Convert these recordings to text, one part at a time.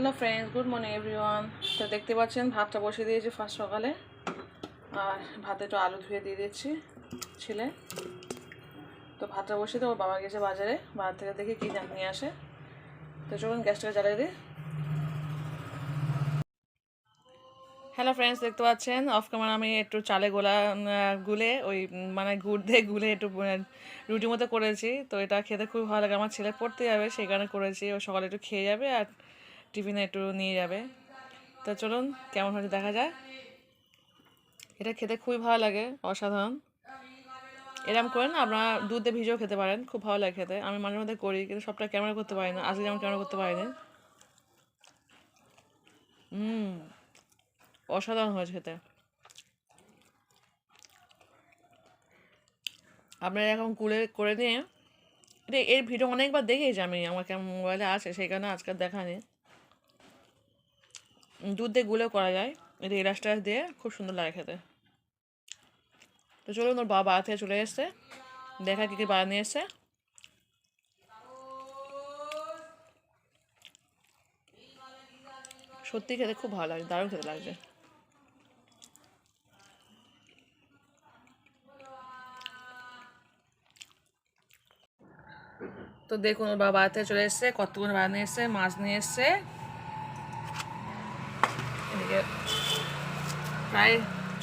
Hello friends good morning everyone তো দেখতে পাচ্ছেন, ভাতটা বসিয়ে দিয়েছি ফার্স্ট সকালে। আর ভাতে একটু আলু ধুয়ে দিয়ে দিচ্ছি ছেলে। তো ভাতটা বসিয়ে দেবো, বাবা গেছে বাজারে। বাজার থেকে দেখে কী জান নিয়ে আসে। তো চলুন, গ্যাসটাকে জ্বালিয়ে দিই। হ্যালো ফ্রেন্ডস দেখতে পাচ্ছেন অফ ক্যামেরা আমি একটু চালে গোলা গুলে, ওই মানে গুড় দিয়ে গুলে একটু রুটির মতো করেছি। তো এটা খেতে খুব ভালো লাগে। আমার ছেলে পড়তে যাবে, সেই কারণে করেছি। ও সকালে একটু খেয়ে যাবে আর টিফিনে একটু নিয়ে যাবে। তো চলুন, কেমন হয়েছে দেখা যায় এটা খেতে খুবই ভালো লাগে, অসাধারণ। এরকম করেন আপনারা দুধে ভিজেও খেতে পারেন, খুব ভালো লাগে খেতে। আমি মাঝে মধ্যে করি, কিন্তু সবটা ক্যামেরা করতে পারি না। আজকে যেমন ক্যামেরা করতে পারিনি। হুম, অসাধারণ হয়েছে খেতে। আপনারা এখন কুলে করে নিয়ে, এটা এর ভিডিও অনেকবার দেখেছি আমি, আমার কেমন মোবাইলে আছে, সেই কারণে আজকাল দেখা নেই দুধ দিয়ে গুলেও করা যায়। এটা এলাচ টাচ দিয়ে খুব সুন্দর লাগে খেতে। তো চলুন, ওর বাবা বাড়া থেকে চলে এসছে। দেখা কী কী বাড়া নিয়ে এসছে সত্যি খেতে খুব ভালো লাগে, দারুণ খেতে লাগছে। তো দেখুন, ওর বাবা বাড়িতে চলে এসছে, কতগুলো বাড়ি নিয়ে এসছে মাছ নিয়ে এসছে এদিকে প্রায়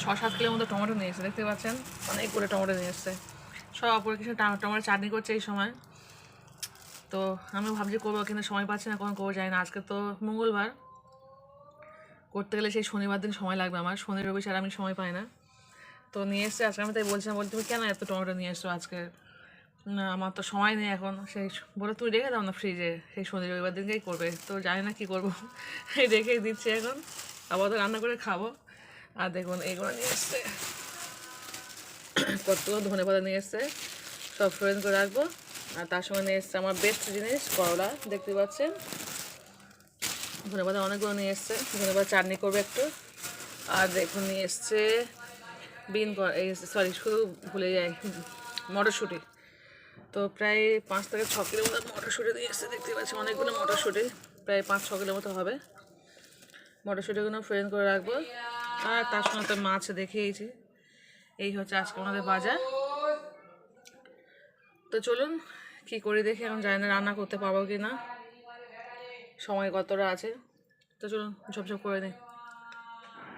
ছ সাত কিলোর মতো টমেটো নিয়ে এসছে, দেখতে পাচ্ছেন? অনেকগুলো টমেটো নিয়ে এসছে। সব অপরে কিছু টমেটো চাটনি করছে এই সময়। তো আমি ভাবছি করব, কিন্তু সময় পাচ্ছি না, কখন করব যাই না। আজকে তো মঙ্গলবার। করতে গেলে সেই শনিবার দিন সময় লাগবে আমার। শনি, রবি ছাড়া আমি সময় পাই না। তো নিয়ে এসছে, আজকে আমি তাই বলছিলাম বলি তুমি কেন এত টমেটো নিয়ে এসছো আজকে? না, আমার তো সময় নেই এখন। সেই বলে তুই রেখে দাও না ফ্রিজে সেই শনি, রবিবার দিনকেই করবে। তো জানি না কী করব। রেখেই দিচ্ছি এখন। আবার তো রান্না করে খাব। আর দেখুন এইগুলো নিয়ে এসছে। কতগুলো ধনে পাতা নিয়ে এসছে। সব ফ্রোজেন করে রাখব। আর তার সঙ্গে নিয়ে এসছে আমার বেস্ট জিনিস, করলা। দেখতে পাচ্ছেন? ধনে পাতা অনেকগুলো নিয়ে এসছে। ধনে পাতা চাটনি করবে একটু। আর দেখুন, নিয়ে এসছে বিন এই সরি শুধু ভুলে যাই। মটরশুঁটি। তো প্রায় পাঁচ থেকে ছ কিলো মতো মটরশুঁটি দিয়ে এসছে। দেখতে পাচ্ছি অনেকগুলো মটরশুঁটি। প্রায় পাঁচ ছ কিলো মতো হবে। মটরশুঁটিগুলো ফ্রেন করে রাখব। আর তার সঙ্গে তো মাছ দেখেইছি। এই হচ্ছে আজকে আমাদের বাজার। তো চলুন, কি করি দেখি, এখন জানি না রান্না করতে পারব কি না সময় কতটা আছে। তো চলুন, ঝপঝপ করে দিই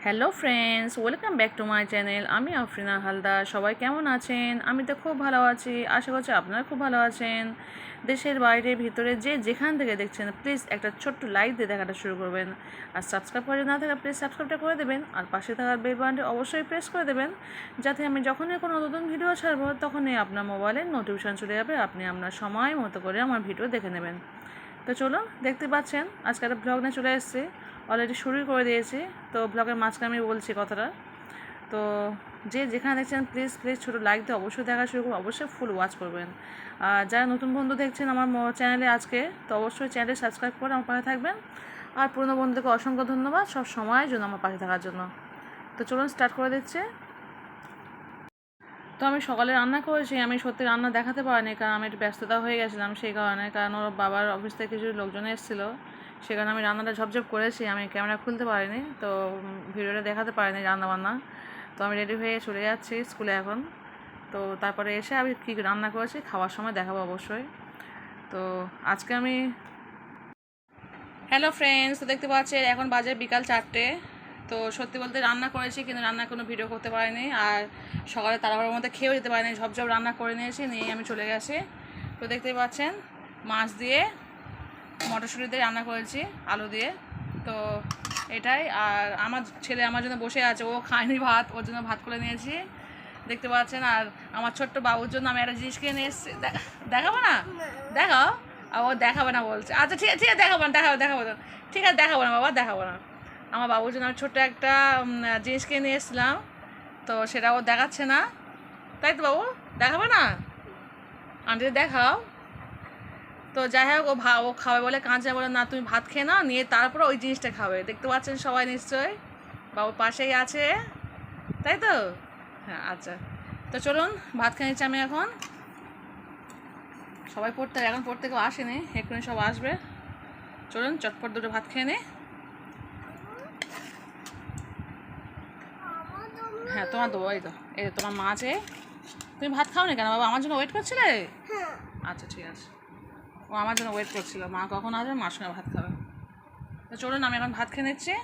hello friends, welcome back to my channel. আমি আফরিনা হালদার। সবাই কেমন আছেন? আমি তো খুব ভালো আছি। আশা করছি আপনারা খুব ভালো আছেন। দেশের বাইরে, ভিতরে, যে যেখান থেকে দেখছেন প্লিজ একটা ছোট্ট লাইক দিয়ে দেখাটা শুরু করবেন। আর সাবস্ক্রাইব করে না থাকা প্লিজ সাবস্ক্রাইবটা করে দেবেন। আর পাশে থাকা বেল বাটনটি অবশ্যই প্রেস করে দেবেন। যাতে আমি যখনই কোনো নতুন ভিডিও ছাড়বো, তখনই আপনার মোবাইলে নোটিফিকেশান চলে যাবে। আপনি আপনার সময় মতো করে আমার ভিডিও দেখে নেবেন। তো চলুন, দেখতে পাচ্ছেন, আজকে একটা ব্লগ নিয়ে চলে এসেছি। অলরেডি শুরু করে দিয়েছি। তো ব্লগের মাঝখানে আমি বলছি কথাটা। তো যে যেখানে দেখছেন প্লিজ প্লিজ ছোটো লাইক দিয়ে অবশ্যই দেখা শুরু করুন। অবশ্যই ফুল ওয়াচ করবেন। আর যারা নতুন বন্ধু দেখছেন আমার চ্যানেলে আজকে, তো অবশ্যই চ্যানেলে সাবস্ক্রাইব করে আমার পাশে থাকবেন। আর পুরনো বন্ধুদেরকে অসংখ্য ধন্যবাদ সব সময়ের জন্য আমার পাশে থাকার জন্য। তো চলুন স্টার্ট করে দিচ্ছে। তো আমি সকালে রান্না করেছি, আমি সত্যি রান্না দেখাতে পারিনি, কারণ আমি একটু ব্যস্ততা হয়ে গেছিলাম সেই কারণে, কারণ ওর বাবার অফিস থেকে কিছু লোকজন এসেছিল। সে কারণে আমি রান্নাটা ঝপঝপ করেছি, আমি ক্যামেরা খুলতে পারিনি, তো ভিডিওটা দেখাতে পারিনি রান্না বান্না তো আমি রেডি হয়ে চলে যাচ্ছি স্কুলে এখন। তো তারপরে এসে আমি কী রান্না করেছি খাওয়ার সময় দেখাবো অবশ্যই। তো আজকে আমি হ্যালো ফ্রেন্ডস তো দেখতে পাচ্ছেন, এখন বাজে বিকাল চারটে। তো সত্যি বলতে রান্না করেছি, কিন্তু রান্না কোনো ভিডিও করতে পারিনি। আর সকালে তাড়াহুড়োর মধ্যে খেয়েও যেতে পারিনি, ঝপঝপ রান্না করে নিয়েছি নিয়ে আমি চলে গেছি। তো দেখতেই পাচ্ছেন, মাছ দিয়ে মটরশুঁটি দিয়ে রান্না করেছি, আলু দিয়ে। তো এটাই, আর আমার ছেলে আমার জন্য বসে আছে, ও খায়নি ভাত, ওর জন্য ভাত করে নিয়েছি। দেখতে পাচ্ছেন, আর আমার ছোট্ট বাবুর জন্য আমি একটা জিনিস কিনে এসেছি। দেখা- দেখাবো না? দেখাও। আর ও দেখাবে না বলছে। আচ্ছা ঠিক আছে ঠিক আছে, দেখাবো না, দেখাবো দেখাবো না ঠিক আছে, দেখাবো না বাবা, দেখাবো না। আমার বাবুর জন্য আমি ছোট্ট একটা জিনিস কিনে এসেছিলাম। তো সেটা ও দেখাচ্ছে না। তাই তো বাবু, দেখাবে না? আন্টি, দেখাও। তো যাই হোক ও ভা ও খাবে বলে কাঁচা বলে না তুমি ভাত খেয়ে নাও নিয়ে তারপরে ওই জিনিসটা খাবে। দেখতে পাচ্ছেন সবাই নিশ্চয়ই? বাবু পাশেই আছে। তাই তো? হ্যাঁ আচ্ছা। তো চলুন ভাত খেয়ে নিচ্ছি আমি এখন। সবাই পড়তে এখন পড়তে কেউ আসেনি এক্ষুনি সব আসবে। চলুন চটপট দুটো ভাত খেয়ে নে। হ্যাঁ তোমার দেবো এই তো। এই তোমার মা আছে। তুমি ভাত খাও নি কেন বাবা? আমার জন্য ওয়েট করছিলে? আচ্ছা ঠিক আছে। ও আমার জন্য ওয়েট করছিল। মা কখন আসবে? মার সঙ্গে ভাত খাবে। তো চলুন, আমি এখন ভাত খেয়ে নিচ্ছি।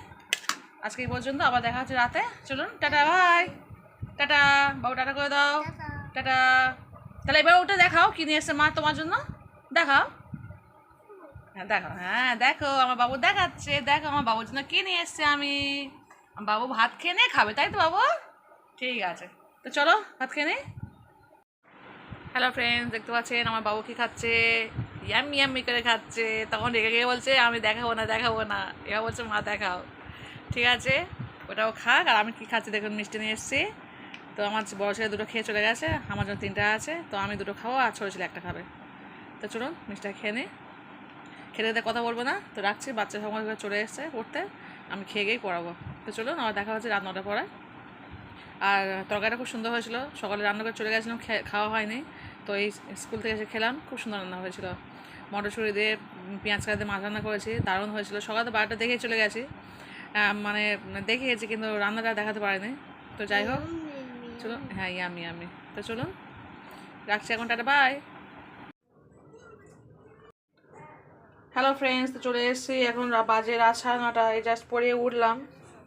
আজকে এই পর্যন্ত, আবার দেখা হচ্ছে রাতে। চলুন, টাটা ভাই টাটা, বাবু, টাটা করে দাও। টাটা। তাহলে এবার ওটা দেখাও কি নিয়ে এসছে মা তোমার জন্য। দেখাও। হ্যাঁ দেখো হ্যাঁ দেখো, আমার বাবু দেখাচ্ছে। দেখো, আমার বাবুর জন্য কি নিয়ে এসছে আমি। বাবু ভাত খেয়ে খাবে, তাই তো বাবু? ঠিক আছে। তো চলো, ভাত খেয়ে নে। হ্যালো ফ্রেন্ডস দেখতে পাচ্ছেন, আমার বাবু কি খাচ্ছে? ইয়াম্মি ইয়াম্মি করে খাচ্ছে। তখন রেগে গিয়ে বলছে, আমি দেখাবো না দেখাবো না। এবার বলছে, মা, দেখাও। ঠিক আছে? ওটাও খাক। আর আমি কী খাচ্ছি দেখুন, মিষ্টি নিয়ে এসেছি। তো আমার বড় ছেলে দুটো খেয়ে চলে গেছে, আমার জন্য তিনটা আছে। তো আমি দুটো খাব আর ছোটো ছেলে একটা খাবে। তো চলুন, মিষ্টিটা খেয়ে নিই। খেতে খেতে কথা বলব না। তো রাখছি, বাচ্চা সময় চলে এসছে পড়তে। আমি খেয়ে গিয়েই পড়াবো। তো চলুন আমার দেখা হচ্ছে রাত নটা পরে। আর তরকারিটা খুব সুন্দর হয়েছিল। সকালে রান্না করে চলে গেছিলাম খাওয়া হয়নি। তো এই স্কুল থেকে এসে খেলাম। খুব সুন্দর রান্না হয়েছিল। মটরশুঁড়ি দিয়ে পেঁয়াজ কাটা দিয়ে মাছ রান্না করেছি দারুণ হয়েছিল। সকালে বারোটা দেখেই চলে গেছি। আহ, মানে দেখে গেছি কিন্তু রান্নাটা দেখাতে পারিনি। তো যাই হোক চলো হ্যাঁ ইয়ামি আমি তো চলুন রাখছি এখন টাটা বাই। হ্যালো ফ্রেন্ডস তো চলে এসেছি এখন বাজে রাত সাড়ে নটা এই জাস্ট পড়িয়ে উঠলাম।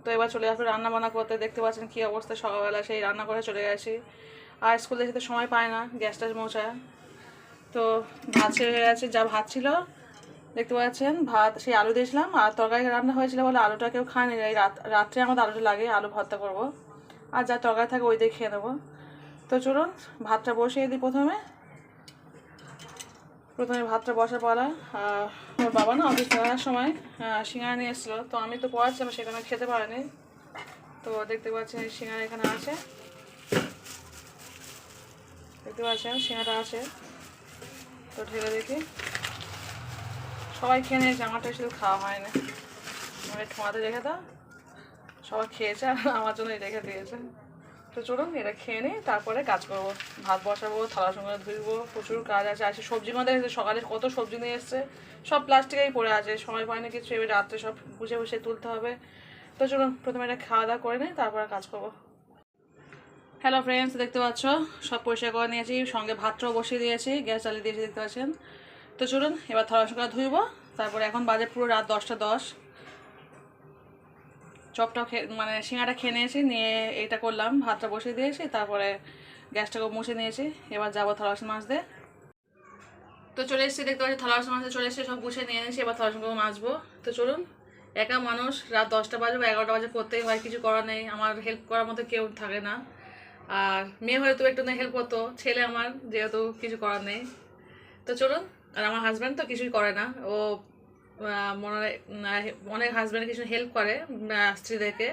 তো এবার চলে আসবে রান্না বান্না করতে। দেখতে পাচ্ছেন কী অবস্থা সকালবেলা সেই রান্না করে চলে গেছি। আর স্কুল থেকে তো সময় পায় না গ্যাস ট্যাস তো ভাত শেষ হয়ে গেছে, যা ভাত ছিল, দেখতে পাচ্ছেন, ভাত, সেই আলু দিয়েছিলাম আর তরকারি রান্না হয়েছিল বলে আলুটা কেউ খায়নি। এই রাত, রাত্রে আমাদের আলুটা লাগে, আলু ভর্তা করব। আর যা তরকারি থাকে ওই দিয়ে খেয়ে নেব। তো চলুন, ভাতটা বসিয়ে দিই প্রথমে। প্রথমে ভাতটা বসা পড়া ওর বাবা না অফিস যাওয়ার সময় সিঙ্গারা নিয়ে এসেছিল। তো আমি তো পড়াচ্ছিলাম সেখানে খেতে পারিনি। তো দেখতে পাচ্ছেন, সিঙ্গারা এখানে আছে। দেখতে পাচ্ছেন সিঙ্গারা আছে। তো ঢেলে দেখি। সবাই খেয়ে নিয়েছে, আমারটা শুধু খাওয়া হয়নি। আমার ঠোঁয়াতে রেখে দাও। সবাই খেয়েছে, আর আমার জন্যই রেখে দিয়েছে। তো চলুন, এটা খেয়ে নিই, তারপরে কাজ করব। ভাত বসাবো, থালা সঙ্গে ধুইবো, প্রচুর কাজ আছে। আছে সবজি মধ্যে এসেছে, সকালে কত সবজি নিয়ে এসছে, সব প্লাস্টিকেই পড়ে আছে। সময় পায় না কিছু, এবার রাত্রে সব বুঝে বুঝে তুলতে হবে। তো চলুন, প্রথমে এটা খাওয়া দাওয়া করে নিই, তারপরে কাজ করব। হ্যালো ফ্রেন্ডস দেখতে পাচ্ছ? সব পরিষ্কার করে নিয়েছি, সঙ্গে ভাতটাও বসিয়ে দিয়েছি, গ্যাস চালিয়ে দিয়েছি, দেখতে পাচ্ছেন? তো চলুন, এবার থালা ধুইব, তারপরে এখন বাজে পুরো রাত দশটা দশ। চপটা মানে সিঙ্গাটা খেয়ে নিয়েছি, নিয়ে এটা করলাম, ভাতটা বসিয়ে দিয়েছি, তারপরে গ্যাসটাকে মুছে নিয়েছি, এবার যাব থালা বাসন দিয়ে তো চলে এসেছি, দেখতে পাচ্ছি, থালা বাসন মাজতে চলে এসেছি, সব গুছিয়ে নিয়ে নিয়েছি, এবার থালা বাসনগুলো মাজবো। তো চলুন, একা মানুষ, রাত দশটা বাজে বা এগারোটা বাজে করতেই হয়, কিছু করার নেই, আমার হেল্প করার মতো কেউ থাকে না। আর মেয়ে হলে হয়তো একটু না হেল্প করতো ছেলে আমার যেহেতু কিছু করার নেই। তো চলুন, আর আমার হাজব্যান্ড তো কিছুই করে না। ও মনে অনেক হাজব্যান্ড কিছু হেল্প করে স্ত্রীদেরকে।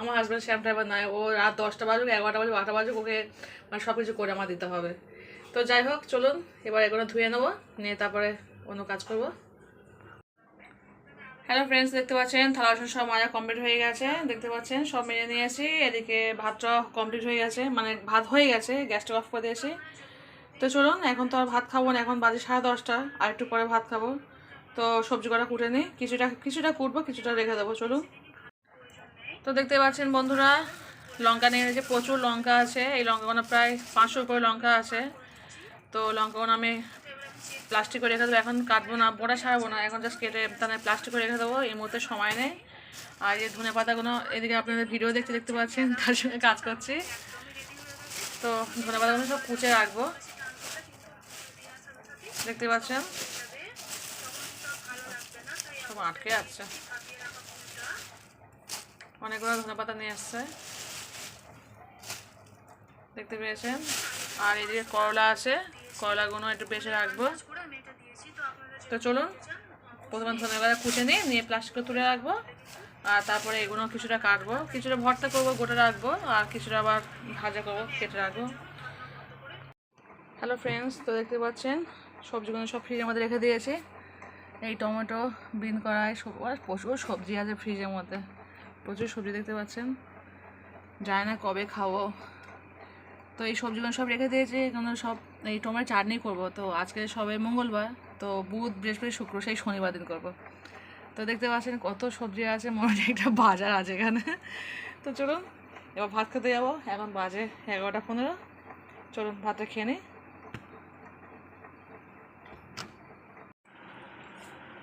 আমার হাজব্যান্ড শ্যাম ড্রাইভার নয় ও রাত দশটা বাজুক, এগারোটা বাজুক, বারোটা বাজুক, ওকে মানে সব কিছু করে আমার দিতে হবে। তো যাই হোক, চলুন, এবার এগুলো ধুয়ে নেব, নিয়ে তারপরে অন্য কাজ করব। হ্যালো ফ্রেন্ডস দেখতে পাচ্ছেন? থালা বাসন সব মাজা কমপ্লিট হয়ে গেছে। দেখতে পাচ্ছেন? সব মেজে নিয়েছি। এদিকে ভাতটা কমপ্লিট হয়ে গেছে। মানে ভাত হয়ে গেছে গ্যাসটা অফ করে দিয়েছি। তো চলুন, এখন তো আর ভাত খাব না। এখন বাজে সাড়ে দশটা। আর একটু পরে ভাত খাব। তো সবজি কটা কুটে নিই। কিছুটা কিছুটা কুটবো, কিছুটা রেখে দেবো। চলুন। তো দেখতে পাচ্ছেন বন্ধুরা, লঙ্কা নিয়ে যে প্রচুর লঙ্কা আছে। এই লঙ্কাগুলো প্রায় পাঁচশো উপরে লঙ্কা আছে। তো লঙ্কাগুলো আমি প্লাস্টিক করে রেখে দেবো। এখন কাটবো না, বোড়া ছাড়বো না, এখন জাস্ট কেটে তাহলে প্লাস্টিক করে রেখে দেবো। এই মুহূর্তে সময় নেই। আর এই ধনে পাতাগুলো, এদিকে আপনাদের ভিডিও দেখতে দেখতে পাচ্ছেন, তার সঙ্গে কাজ করছি। তো ধনে পাতাগুলো সব কুচে রাখব। দেখতে পাচ্ছেন? সব আটকে যাচ্ছে অনেকগুলো ধনে পাতা নিয়ে আসছে। দেখতে পেয়েছেন? আর এদিকে করলা আছে। করলাগুলো একটু বেশি রাখব। তো চলুন প্রথমে পাতা কুচে নিই নিয়ে প্লাস্টিকে তুলে রাখব। আর তারপরে এগুলো কিছুটা কাটবো। কিছুটা ভর্তা করব গোটা রাখব। আর কিছুটা আবার ভাজা করব কেটে রাখব। হ্যালো ফ্রেন্ডস তো দেখতে পাচ্ছেন সবজিগুলো সব ফ্রিজের মধ্যে রেখে দিয়েছি। এই টমেটো বিন কড়াই সব- আর প্রচুর সবজি আছে ফ্রিজের মধ্যে। প্রচুর সবজি দেখতে পাচ্ছেন। জানি না কবে খাব। তো এই সবজিগুলো সব রেখে দিয়েছি এগুলো সব এই টমেটো চাটনি করব। তো আজকে সবে মঙ্গলবার, তো বুধ, বৃহস্পতি, শুক্র, সেই শনিবার দিন করব। তো দেখতে পাচ্ছেন কত সবজি আছে, মনে একটা বাজার আছে এখানে। তো চলুন, এবার ভাত খেতে যাব। এখন বাজে এগারোটা পনেরো। চলুন, ভাতটা খেয়ে নিই।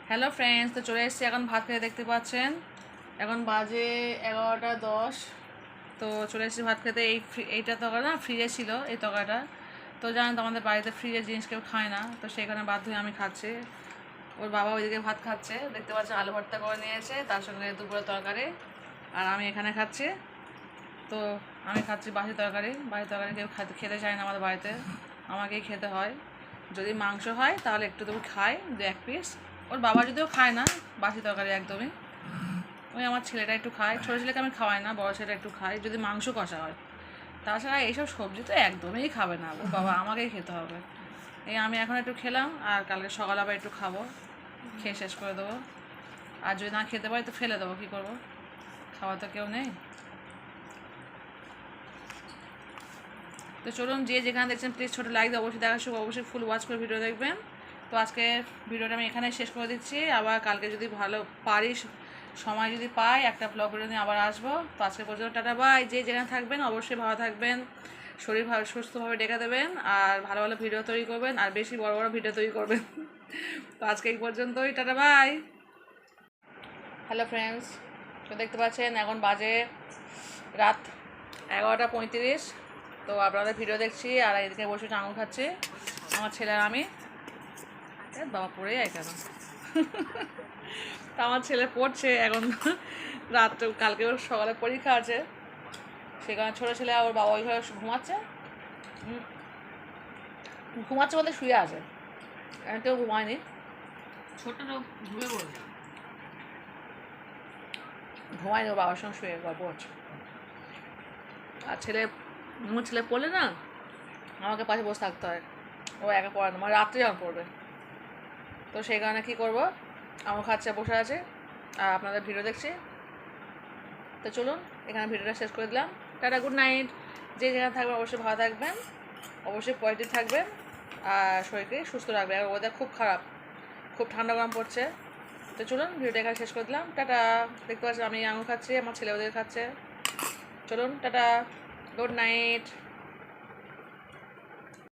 হ্যালো ফ্রেন্ডস তো চলে এসেছি, এখন ভাত খেতে দেখতে পাচ্ছেন। এখন বাজে এগারোটা দশ। তো চলে এসেছি ভাত খেতে। এই এইটা তরকারি না, ফ্রিজে ছিল এই তরকারিটা। তো জানেন তো আমাদের বাড়িতে ফ্রিজের জিনিস কেউ খায় না, তো সেখানে বাধ্য হয়ে আমি খাচ্ছি। ওর বাবা ওইদিকে ভাত খাচ্ছে, দেখতে পাচ্ছেন আলু ভর্তা করে নিয়েছে, তার সঙ্গে দুপুরের তরকারি। আর আমি এখানে খাচ্ছি। তো আমি খাচ্ছি বাসি তরকারি। বাসি তরকারি কেউ খেতে খেতে চায় না আমাদের বাড়িতে। আমাকেই খেতে হয়। যদি মাংস হয়, তাহলে একটু তবু খাই দু এক পিস ওর বাবা যদিও খায় না বাসি তরকারি একদমই। ওই আমার ছেলেটা একটু খায়। ছোটো ছেলেকে আমি খাওয়াই না, বড় ছেলেটা একটু খাই যদি মাংস কষা হয়। তাছাড়া এইসব সবজি তো একদমই খাবে না ও বাবা, আমাকেই খেতে হবে। এই আমি এখন একটু খেলাম, আর কালকে সকালে আবার একটু খাব। খেয়ে শেষ করে দেবো। আর যদি না খেতে পারি তো ফেলে দেবো, কী করব? খাওয়া তো কেউ নেই। তো চলুন, যে যেখানে দেখছেন প্লিজ ছোটো লাইক দিয়ে অবশ্যই দেখার সময় অবশ্যই ফুল ওয়াচ করে ভিডিও দেখবেন। তো আজকে ভিডিওটা আমি এখানে শেষ করে দিচ্ছি। আবার কালকে যদি ভালো পারি সময় যদি পাই, একটা ব্লগ ভিডিও নিয়ে আবার আসব। তো আজকে পর্যন্ত টাটা, বাই। যে যেখানে থাকবেন, অবশ্যই ভালো থাকবেন। শরীর ভালো সুস্থভাবে ডেকে দেবেন আর ভালো ভালো ভিডিও তৈরি করবেন আর বেশি বড় বড় ভিডিও তৈরি করবেন। তো আজকে এই পর্যন্তই, টাটা, বাই। হ্যালো ফ্রেন্ডস তো দেখতে পাচ্ছেন, এখন বাজে রাত এগারোটা পঁয়ত্রিশ। তো আপনাদের ভিডিও দেখছি আর এদিকে বসে আঙুল খাচ্ছি। আমার ছেলে আর আমি। বাবা পড়ে যায় কেন? তা আমার ছেলে পড়ছে এখন রাত্রে কালকে ওর সকালে পরীক্ষা আছে। সেখানে ছোটো ছেলে ওর বাবা ওইভাবে ঘুমাচ্ছে। ঘুমাচ্ছে বলতে শুয়ে আছে। এখন কেউ ঘুমায়নি। ছোটটা ঘুরে পড়বে ঘুমায়নি ওর বাবার সঙ্গে শুয়ে গল্প হচ্ছে আর ছেলে আমার ছেলে পড়লে না আমাকে পাশে বসে থাকতে হয়। ও একা পড়ানো মানে রাত্রে যখন পড়বে। তো সেই কারণে কী করব? আমার খাচ্ছে বসে আছে, আর আপনাদের ভিডিও দেখছি। তো চলুন, এখানে ভিডিওটা শেষ করে দিলাম। Tata, good night. যে যেখানে থাকবেন, অবশ্যই ভালো থাকবেন, অবশ্যই পজিটিভ থাকবেন, আর শরীরকে সুস্থ রাখবেন। আর ওয়েদার খুব খারাপ, খুব ঠান্ডা গরম পড়ছে। তো চলুন, ভিডিওটা এখানে শেষ করে দিলাম। টাটা। দেখতে পাচ্ছি আমি আঙুর খাচ্ছি, আমার ছেলে ওদের খাচ্ছে। চলুন, টাটা, গুড নাইট।